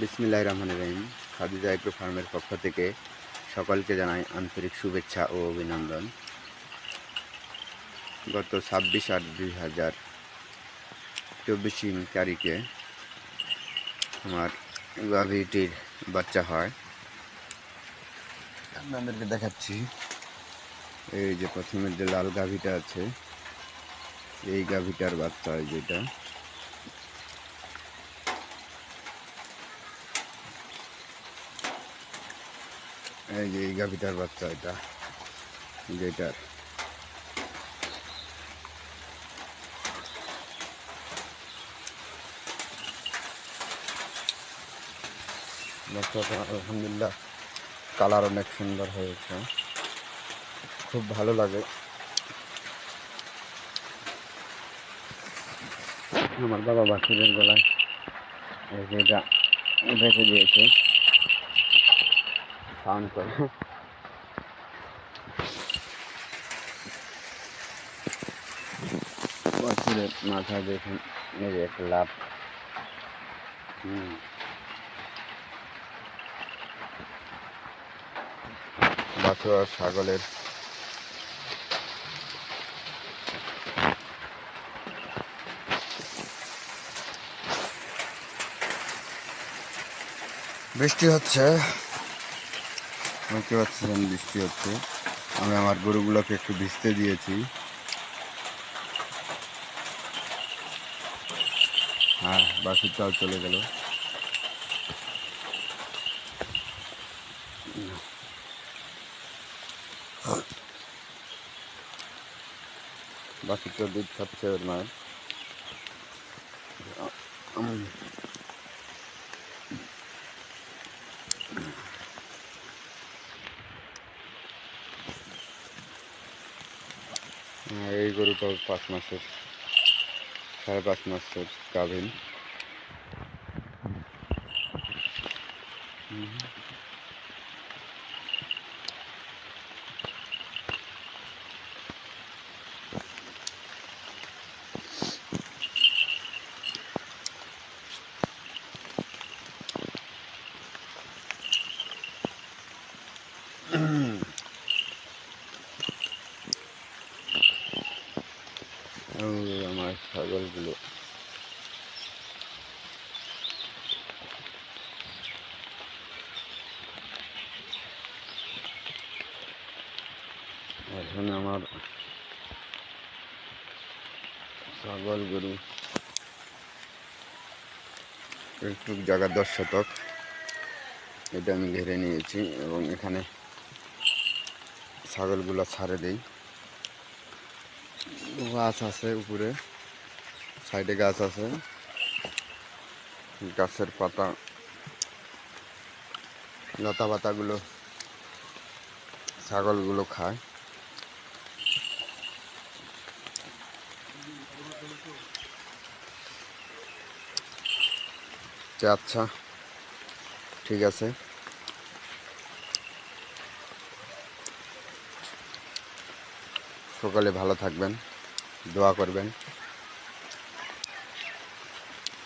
বিসমিল্লাহ রহমান রহিম, খাদিজা এগ্রো ফার্মের পক্ষ থেকে সকলকে জানাই আন্তরিক শুভেচ্ছা ও অভিনন্দন। গত ছাব্বিশ আট দুই হাজার চব্বিশ তারিখে আমার গাভীটির বাচ্চা হয়। আপনাদেরকে দেখাচ্ছি। এই যে প্রথমের যে লাল গাভীটা আছে, এই গাভীটার বাচ্চা হয় যেটা। এই যে এই গাভিটার বাচ্চা এটা যেটার বাচ্চাটা আলহামদুলিল্লাহ কালার অনেক সুন্দর হয়েছে। খুব ভালো লাগে। আমার বাবা বাসুরের গলায় এটা রেখে দিয়েছে। সাউন্ড করে বাছুরের মাথা দেখুন এই একটা লাভ হুম আর ছাগলের বৃষ্টি হচ্ছে। দেখতে পাচ্ছেন বৃষ্টি হচ্ছে। আমি আমার গরুগুলোকে একটু ভিজতে দিয়েছি। হ্যাঁ বাসির চাল চলে গেল। বাসুরটা দুধ খাচ্ছে ওর মায়ের এই গরুটাও পাঁচ মাসের সাড়ে পাঁচ মাসের গাভিন ওই আমার ছাগলগুলো এখন আমার ছাগল গরু। একটু জায়গা দশ শতক। এটা আমি ঘিরে নিয়েছি এবং এখানে ছাগলগুলো ছাড়ে দেই। গাছ আছে উপরে। সাইডে গাছ আছে। গাছের পাতা, লতা পাতাগুলো, ছাগলগুলো খায়। আচ্ছা ঠিক আছে। সকালে ভালো থাকবেন, দোয়া করবেন।